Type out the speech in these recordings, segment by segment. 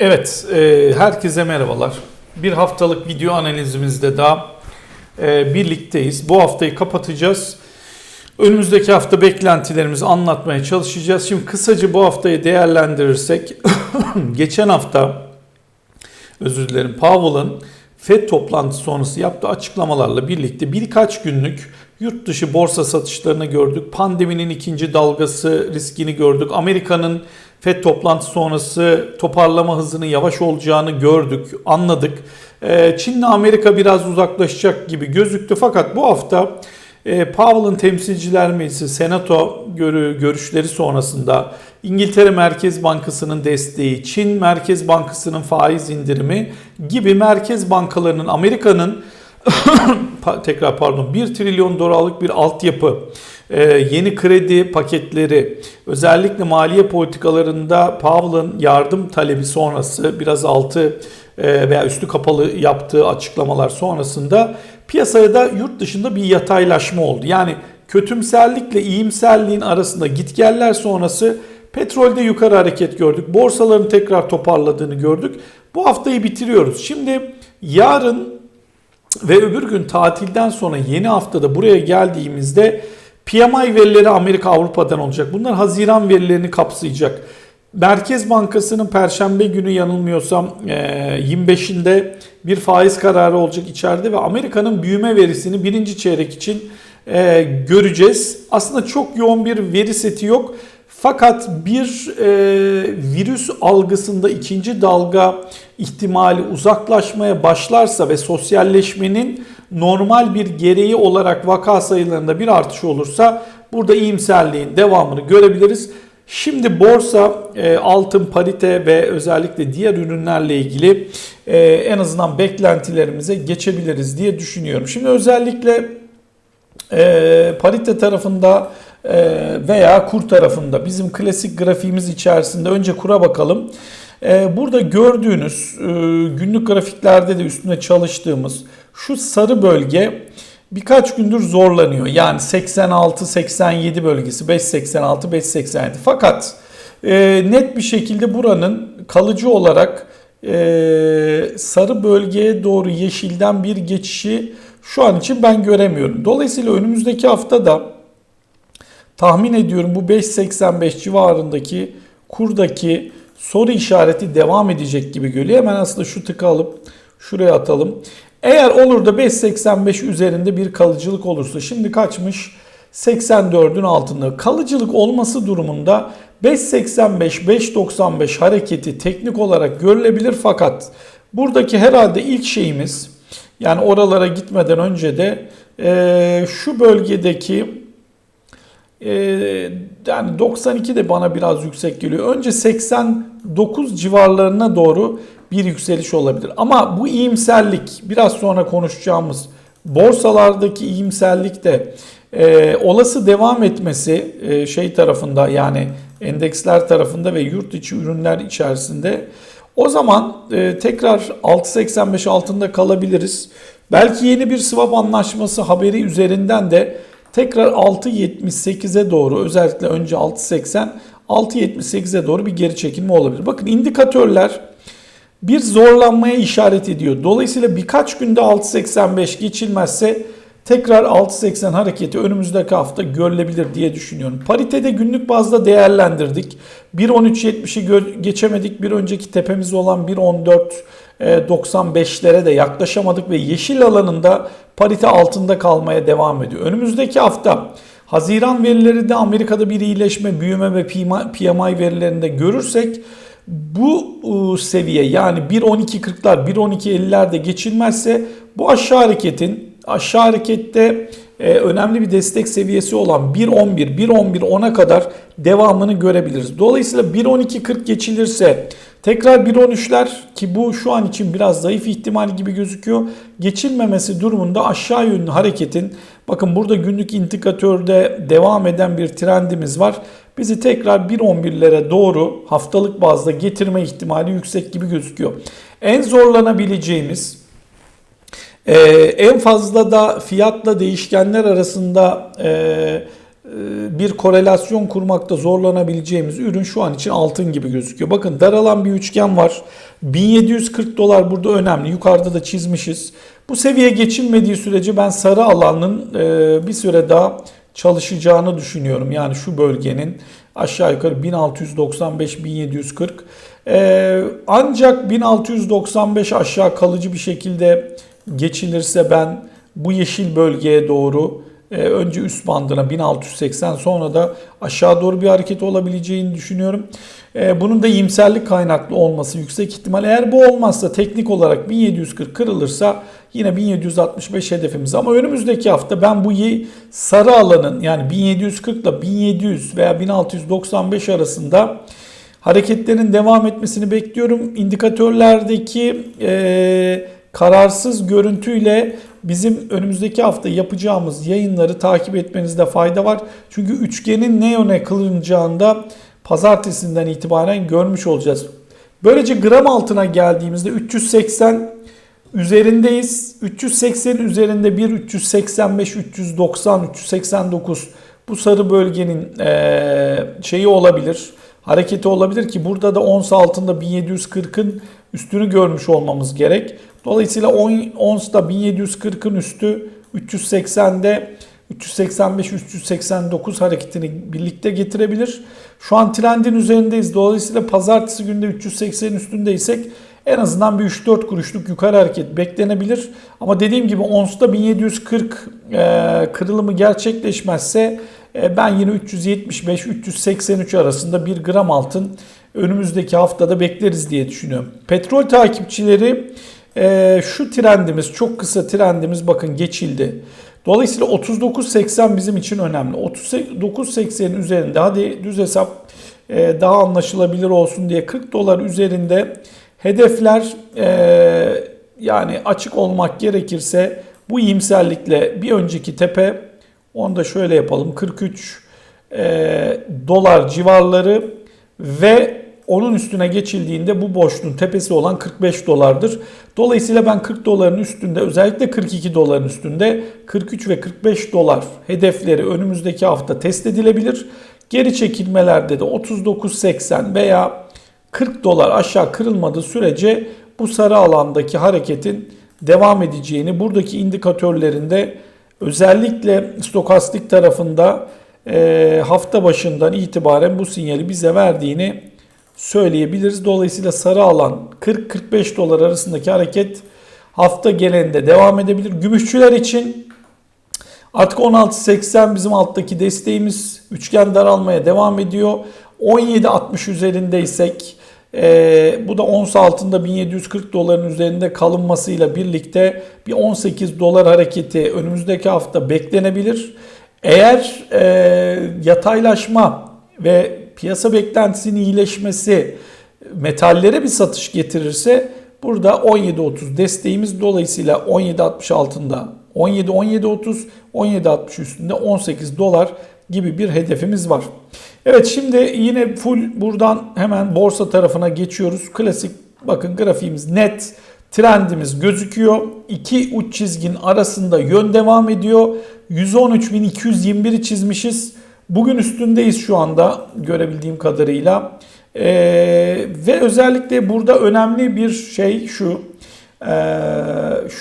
Evet, e, herkese merhabalar. Bir haftalık video analizimizde daha e, birlikteyiz. Bu haftayı kapatacağız. Önümüzdeki hafta beklentilerimizi anlatmaya çalışacağız. Şimdi kısaca bu haftayı değerlendirirsek, geçen hafta, özür dilerim, Powell'ın FED toplantısı sonrası yaptığı açıklamalarla birlikte birkaç günlük yurt dışı borsa satışlarını gördük. Pandeminin ikinci dalgası riskini gördük. Amerika'nın FED toplantısı sonrası toparlama hızının yavaş olacağını gördük, anladık. Ee, Çin'le Amerika biraz uzaklaşacak gibi gözüktü fakat bu hafta e, Powell'ın temsilciler meclisi senato görüşleri sonrasında İngiltere Merkez Bankası'nın desteği, Çin Merkez Bankası'nın faiz indirimi gibi merkez bankalarının Amerika'nın tekrar pardon 1 trilyon dolarlık bir altyapı, e, yeni kredi paketleri, özellikle maliye politikalarında Powell'ın yardım talebi sonrası biraz altı e, veya üstü kapalı yaptığı açıklamalar sonrasında piyasaya da yurt dışında bir yataylaşma oldu. Yani kötümserlikle iyimserliğin arasında gitgeller sonrası petrolde yukarı hareket gördük. Borsaların tekrar toparladığını gördük. Bu haftayı bitiriyoruz. Şimdi yarın ve öbür gün tatilden sonra yeni haftada buraya geldiğimizde PMI verileri Amerika Avrupa'dan olacak. Bunlar Haziran verilerini kapsayacak. Merkez Bankası'nın Perşembe günü yanılmıyorsam 25'inde bir faiz kararı olacak içeride ve Amerika'nın büyüme verisini birinci çeyrek için göreceğiz. Aslında çok yoğun bir veri seti yok. Fakat bir e, virüs algısında ikinci dalga ihtimali uzaklaşmaya başlarsa ve sosyalleşmenin normal bir gereği olarak vaka sayılarında bir artış olursa burada iyimserliğin devamını görebiliriz. Şimdi borsa, e, altın, parite ve özellikle diğer ürünlerle ilgili e, en azından beklentilerimize geçebiliriz diye düşünüyorum. Şimdi özellikle e, parite tarafında veya kur tarafında bizim klasik grafiğimiz içerisinde önce kura bakalım. Ee, burada gördüğünüz e, günlük grafiklerde de üstüne çalıştığımız şu sarı bölge birkaç gündür zorlanıyor. Yani 86-87 bölgesi 5.86-5.87 fakat e, net bir şekilde buranın kalıcı olarak e, sarı bölgeye doğru yeşilden bir geçişi şu an için ben göremiyorum. Dolayısıyla önümüzdeki hafta da Tahmin ediyorum bu 5.85 civarındaki kurdaki soru işareti devam edecek gibi geliyor. Hemen aslında şu tıkı alıp şuraya atalım. Eğer olur da 5.85 üzerinde bir kalıcılık olursa şimdi kaçmış? 84'ün altında. Kalıcılık olması durumunda 5.85-5.95 hareketi teknik olarak görülebilir fakat buradaki herhalde ilk şeyimiz yani oralara gitmeden önce de e, şu bölgedeki ee, yani 92 de bana biraz yüksek geliyor. Önce 89 civarlarına doğru bir yükseliş olabilir. Ama bu iyimserlik biraz sonra konuşacağımız borsalardaki iyimserlik de e, olası devam etmesi e, şey tarafında yani endeksler tarafında ve yurt içi ürünler içerisinde o zaman e, tekrar 6.85 altında kalabiliriz. Belki yeni bir swap anlaşması haberi üzerinden de Tekrar 6.78'e doğru özellikle önce 6.80 6.78'e doğru bir geri çekilme olabilir. Bakın indikatörler bir zorlanmaya işaret ediyor. Dolayısıyla birkaç günde 6.85 geçilmezse tekrar 6.80 hareketi önümüzdeki hafta görülebilir diye düşünüyorum. Paritede günlük bazda değerlendirdik. 1.13.70'i geçemedik. Bir önceki tepemiz olan 1.14.95'lere de yaklaşamadık ve yeşil alanında parite altında kalmaya devam ediyor. Önümüzdeki hafta Haziran verileri de Amerika'da bir iyileşme, büyüme ve PMI verilerinde görürsek bu seviye yani 1.12.40'lar 1.12.50'lerde geçilmezse bu aşağı hareketin aşağı harekette e, önemli bir destek seviyesi olan 1.11, 1.11, 10'a kadar devamını görebiliriz. Dolayısıyla 1.12.40 geçilirse tekrar 1.13'ler ki bu şu an için biraz zayıf ihtimal gibi gözüküyor. Geçilmemesi durumunda aşağı yönlü hareketin bakın burada günlük indikatörde devam eden bir trendimiz var. Bizi tekrar 1.11'lere doğru haftalık bazda getirme ihtimali yüksek gibi gözüküyor. En zorlanabileceğimiz ee, en fazla da fiyatla değişkenler arasında e, bir korelasyon kurmakta zorlanabileceğimiz ürün şu an için altın gibi gözüküyor. Bakın daralan bir üçgen var. 1740 dolar burada önemli. Yukarıda da çizmişiz. Bu seviye geçilmediği sürece ben sarı alanın e, bir süre daha çalışacağını düşünüyorum. Yani şu bölgenin aşağı yukarı 1695-1740. E, ancak 1695 aşağı kalıcı bir şekilde geçilirse ben bu yeşil bölgeye doğru önce üst bandına 1680 sonra da aşağı doğru bir hareket olabileceğini düşünüyorum. E, bunun da iyimserlik kaynaklı olması yüksek ihtimal. Eğer bu olmazsa teknik olarak 1740 kırılırsa yine 1765 hedefimiz. Ama önümüzdeki hafta ben bu sarı alanın yani 1740 ile 1700 veya 1695 arasında hareketlerin devam etmesini bekliyorum. İndikatörlerdeki e, kararsız görüntüyle bizim önümüzdeki hafta yapacağımız yayınları takip etmenizde fayda var. Çünkü üçgenin ne yöne kılınacağında pazartesinden itibaren görmüş olacağız. Böylece gram altına geldiğimizde 380 üzerindeyiz. 380 üzerinde bir 385, 390, 389 bu sarı bölgenin şeyi olabilir. Hareketi olabilir ki burada da ons altında 1740'ın üstünü görmüş olmamız gerek. Dolayısıyla ons da 1740'ın üstü 380'de 385-389 hareketini birlikte getirebilir. Şu an trendin üzerindeyiz. Dolayısıyla pazartesi günde 380'in üstündeysek en azından bir 3-4 kuruşluk yukarı hareket beklenebilir. Ama dediğim gibi onsta 1740 e, kırılımı gerçekleşmezse e, ben yine 375-383 arasında bir gram altın önümüzdeki haftada bekleriz diye düşünüyorum. Petrol takipçileri e, şu trendimiz çok kısa trendimiz bakın geçildi. Dolayısıyla 39.80 bizim için önemli. 39.80'in üzerinde hadi düz hesap e, daha anlaşılabilir olsun diye 40 dolar üzerinde hedefler e, yani açık olmak gerekirse bu iyimserlikle bir önceki tepe onu da şöyle yapalım 43 e, dolar civarları ve onun üstüne geçildiğinde bu boşluğun tepesi olan 45 dolardır. Dolayısıyla ben 40 doların üstünde özellikle 42 doların üstünde 43 ve 45 dolar hedefleri önümüzdeki hafta test edilebilir. Geri çekilmelerde de 39.80 veya 40 dolar aşağı kırılmadığı sürece bu sarı alandaki hareketin devam edeceğini buradaki indikatörlerinde özellikle stokastik tarafında hafta başından itibaren bu sinyali bize verdiğini söyleyebiliriz. Dolayısıyla sarı alan 40-45 dolar arasındaki hareket hafta genelinde devam edebilir. Gümüşçüler için artık 16.80 bizim alttaki desteğimiz. Üçgen daralmaya devam ediyor. 17.60 üzerindeysek e, bu da ons altında 1740 doların üzerinde kalınmasıyla birlikte bir 18 dolar hareketi önümüzdeki hafta beklenebilir. Eğer e, yataylaşma ve piyasa beklentisinin iyileşmesi metallere bir satış getirirse burada 17.30 desteğimiz dolayısıyla 17.60 altında 17 17.30 17.60 üstünde 18 dolar gibi bir hedefimiz var. Evet şimdi yine full buradan hemen borsa tarafına geçiyoruz. Klasik bakın grafiğimiz net trendimiz gözüküyor. İki uç çizgin arasında yön devam ediyor. 113.221'i çizmişiz. Bugün üstündeyiz şu anda görebildiğim kadarıyla. Ee, ve özellikle burada önemli bir şey şu. Ee,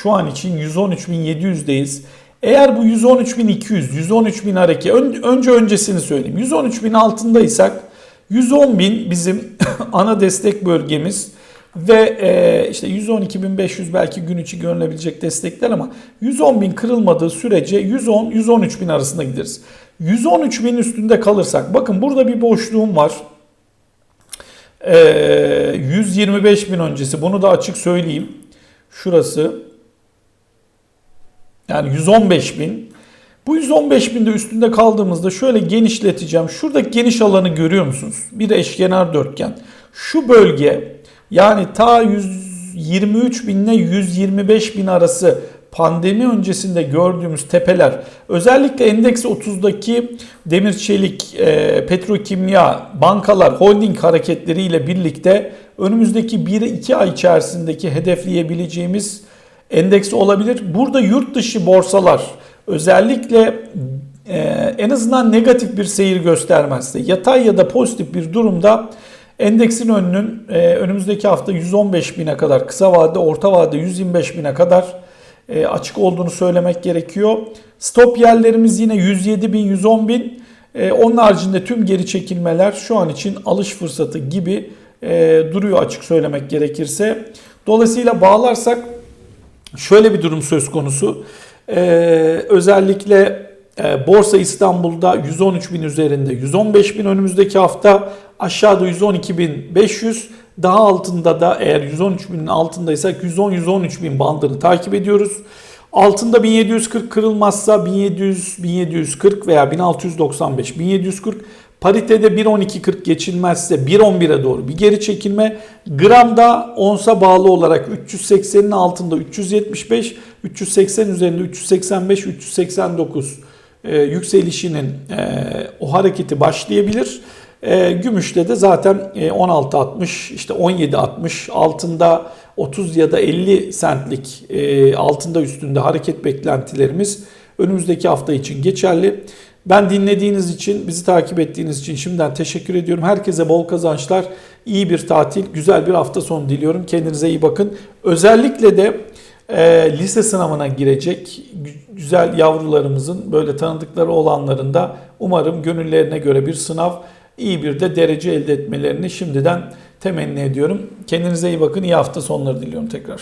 şu an için 113.700'deyiz. Eğer bu 113.200, 113.000 hareket, ön, önce öncesini söyleyeyim. 113.000 altındaysak 110.000 bizim ana destek bölgemiz ve e, işte 112.500 belki gün içi görülebilecek destekler ama 110.000 kırılmadığı sürece 110-113.000 arasında gideriz. 113 bin üstünde kalırsak bakın burada bir boşluğum var. Ee, 125 bin öncesi bunu da açık söyleyeyim. Şurası yani 115 bin. Bu 115 binde üstünde kaldığımızda şöyle genişleteceğim. Şuradaki geniş alanı görüyor musunuz? Bir eşkenar dörtgen. Şu bölge yani ta 123 bin ile 125 bin arası pandemi öncesinde gördüğümüz tepeler özellikle endeks 30'daki demir çelik, e, petrokimya, bankalar, holding hareketleriyle birlikte önümüzdeki 1-2 ay içerisindeki hedefleyebileceğimiz endeks olabilir. Burada yurt dışı borsalar özellikle e, en azından negatif bir seyir göstermezse yatay ya da pozitif bir durumda endeksin önünün e, önümüzdeki hafta 115 bine kadar kısa vade orta vade 125 bine kadar e, açık olduğunu söylemek gerekiyor. Stop yerlerimiz yine 107 bin 110 bin. E, onun haricinde tüm geri çekilmeler şu an için alış fırsatı gibi e, duruyor açık söylemek gerekirse. Dolayısıyla bağlarsak şöyle bir durum söz konusu. E, özellikle Borsa İstanbul'da 113 bin üzerinde 115 bin önümüzdeki hafta aşağıda 112 bin 500 daha altında da eğer 113 binin altındaysak 110-113 bin bandını takip ediyoruz. Altında 1740 kırılmazsa 1700, 1740 veya 1695, 1740 paritede 1.12.40 geçilmezse 1.11'e doğru bir geri çekilme. Gramda onsa bağlı olarak 380'in altında 375, 380 üzerinde 385, 389 e, yükselişinin e, o hareketi başlayabilir. E, gümüşte de zaten e, 16.60 işte 17.60 altında 30 ya da 50 sentlik altında üstünde hareket beklentilerimiz önümüzdeki hafta için geçerli. Ben dinlediğiniz için, bizi takip ettiğiniz için şimdiden teşekkür ediyorum. Herkese bol kazançlar, iyi bir tatil, güzel bir hafta sonu diliyorum. Kendinize iyi bakın. Özellikle de e, lise sınavına girecek gü- güzel yavrularımızın böyle tanıdıkları olanların da umarım gönüllerine göre bir sınav, iyi bir de derece elde etmelerini şimdiden temenni ediyorum. Kendinize iyi bakın, iyi hafta sonları diliyorum tekrar.